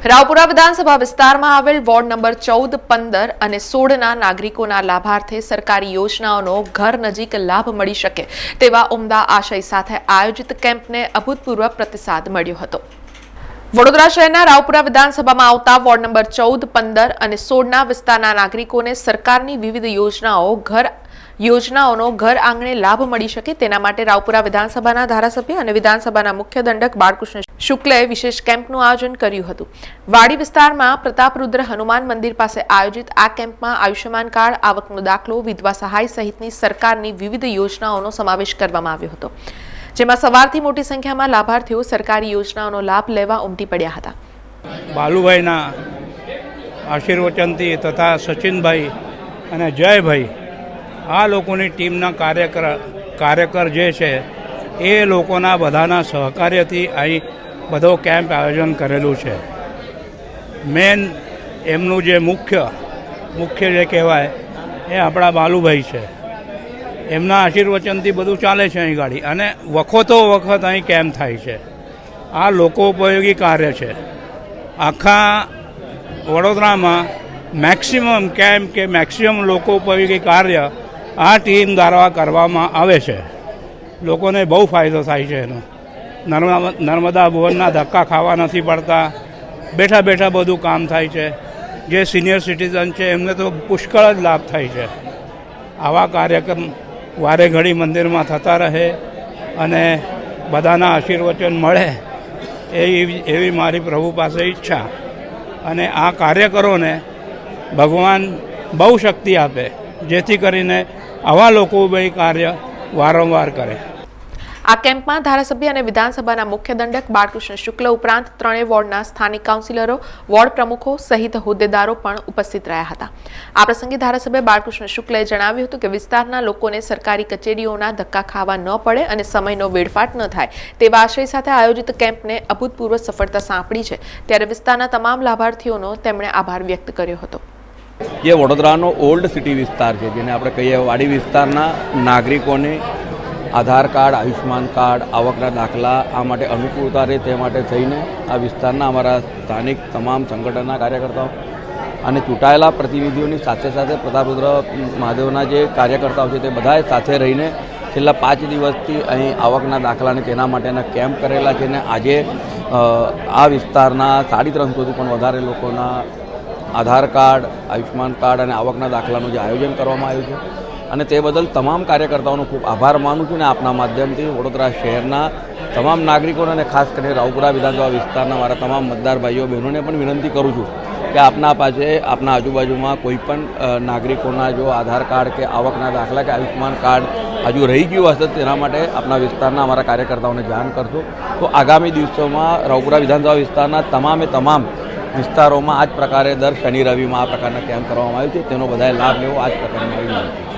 રાવપુરા વિધાનસભા વિસ્તારમાં આવેલ વોર્ડ નંબર ચૌદ, પંદર અને સોળના નાગરિકોના લાભાર્થે સરકારી યોજનાઓનો ઘર નજીક લાભ મળી શકે તેવા ઉમદા આશય સાથે આયોજિત કેમ્પને અભૂતપૂર્વ પ્રતિસાદ મળ્યો હતો. વડોદરા શહેરના રાવપુરા વિધાનસભામાં આવતા વોર્ડ નંબર ચૌદ, પંદર અને સોળના વિસ્તારના નાગરિકોને સરકારની વિવિધ યોજનાઓ ઘર યોજનાઓનો ઘર આંગણે લાભ મળી શકે તેના માટે રાવપુરા વિધાનસભાના ધારાસભ્ય અને વિધાનસભાના મુખ્ય દંડક બાળકૃષ્ણ શુક્લએ વિશેષ કેમ્પનું આયોજન કર્યું હતું. વાડી વિસ્તારમાં પ્રતાપરુદ્ર હનુમાન મંદિર પાસે આયોજિત આ કેમ્પમાં આયુષ્યમાન કાર્ડ, આવકનો દાખલો, વિધવા સહાય સહિતની સરકારની વિવિધ યોજનાઓનો સમાવેશ કરવામાં આવ્યો હતો. જેમાં સવારથી મોટી સંખ્યામાં લાભાર્થીઓ સરકારી યોજનાઓનો લાભ લેવા ઉમટી પડ્યા હતા. બાલુભાઈના આશીર્વચનથી તથા સચિનભાઈ અને જયભાઈ, આ લોકોની ટીમના કાર્યકર કાર્યકર જે છે, એ લોકોના બધાના સહકાર્યથી અહીં બધો કેમ્પ આયોજન કરેલું છે. મેન એમનું જે મુખ્ય મુખ્ય જે કહેવાય, એ આપણા બાલુભાઈ છે. એમના આશીર્વચનથી બધું ચાલે છે અહીં ગાડી. અને વખતો વખત અહીં કેમ્પ થાય છે? આ લોકો ઉપયોગી કાર્ય છે. આખા વડોદરામાં મેક્સિમમ કેમ્પ કે મેક્સિમમ લોકો ઉપયોગી કાર્ય આ ટીમ દ્વારા કરવામાં આવે છે. લોકોને બહુ ફાયદો થાય છે એનો. નર્મદા નર્મદા ભુવનના ધક્કા ખાવા નથી પડતા. બેઠા બેઠા બધું કામ થાય છે. જે સિનિયર સિટીઝન છે, એમને તો પુષ્કળ જ લાભ થાય છે. આવા કાર્યક્રમ વારે ઘડી મંદિરમાં થતા રહે અને બધાના આશીર્વચન મળે એવી એવી મારી પ્રભુ પાસે ઈચ્છા. અને આ કાર્યકરોને ભગવાન બહુ શક્તિ આપે, જેથી કરીને આવા લોકો બે કાર્ય વારંવાર કરે. આ કેમ્પમાં ધારાસભ્ય અને વિધાનસભાના મુખ્ય દંડક બાળકૃષ્ણ શુક્લ ઉપરાંત ત્રણેય વોર્ડના સ્થાનિક કાઉન્સિલરો, વોર્ડ પ્રમુખો સહિત હોદ્દેદારો પણ ઉપસ્થિત રહ્યા હતા. આ પ્રસંગે ધારાસભ્ય બાળકૃષ્ણ શુક્લએ જણાવ્યું હતું કે વિસ્તારના લોકોને સરકારી કચેરીઓના ધક્કા ખાવા ન પડે અને સમયનો વેડફાટ ન થાય તેવા આશય સાથે આયોજિત કેમ્પને અભૂતપૂર્વ સફળતા સાંપડી છે. ત્યારે વિસ્તારના તમામ લાભાર્થીઓનો તેમણે આભાર વ્યક્ત કર્યો હતો. જે વડોદરાનો ઓલ્ડ સિટી વિસ્તાર છે, જેને આપણે કહીએ વાડી વિસ્તારના નાગરિકોને આધાર કાર્ડ, આયુષ્યમાન કાર્ડ, આવકના દાખલા, આ માટે અનુકૂળતા રહે તે માટે થઈને આ વિસ્તારના અમારા સ્થાનિક તમામ સંગઠનના કાર્યકર્તાઓ અને ચૂંટાયેલા પ્રતિનિધિઓની સાથે સાથે પ્રતાપરુદ્ર મહાદેવના જે કાર્યકર્તાઓ છે તે બધાએ સાથે રહીને છેલ્લા પાંચ દિવસથી અહીં આવકના દાખલાને તેના માટેના કેમ્પ કરેલા છે ને આજે આ વિસ્તારના સાડી ત્રણસોથી પણ વધારે લોકોના આધાર કાર્ડ, આયુષ્યમાન કાર્ડ અને આવકના દાખલાનું જે આયોજન કરવામાં આવ્યું છે. અને તે બદલ તમામ કાર્યકર્તાઓનો ખૂબ આભાર માનું છું ને આપના માધ્યમથી વડોદરા શહેરના તમામ નાગરિકોને અને ખાસ કરીને રાવપુરા વિધાનસભા વિસ્તારના મારા તમામ મતદાર ભાઈઓ, બહેનોને પણ વિનંતી કરું છું કે આપના પાસે, આપના આજુબાજુમાં કોઈ પણ નાગરિકોના જો આધાર કાર્ડ કે આવકના દાખલા કે આયુષ્યમાન કાર્ડ હજુ રહી ગયું હશે તેના માટે આપના વિસ્તારના અમારા કાર્યકર્તાઓને જાણ કરશો તો આગામી દિવસોમાં રાવપુરા વિધાનસભા વિસ્તારના તમામે તમામ વિસ્તારોમાં આ જ પ્રકારે દર શનિ રવિમાં આ પ્રકારના કેમ્પ કરવામાં આવ્યું છે. તેનો બધાએ લાભ લેવો આ જ પ્રકારની મારી વિનંતી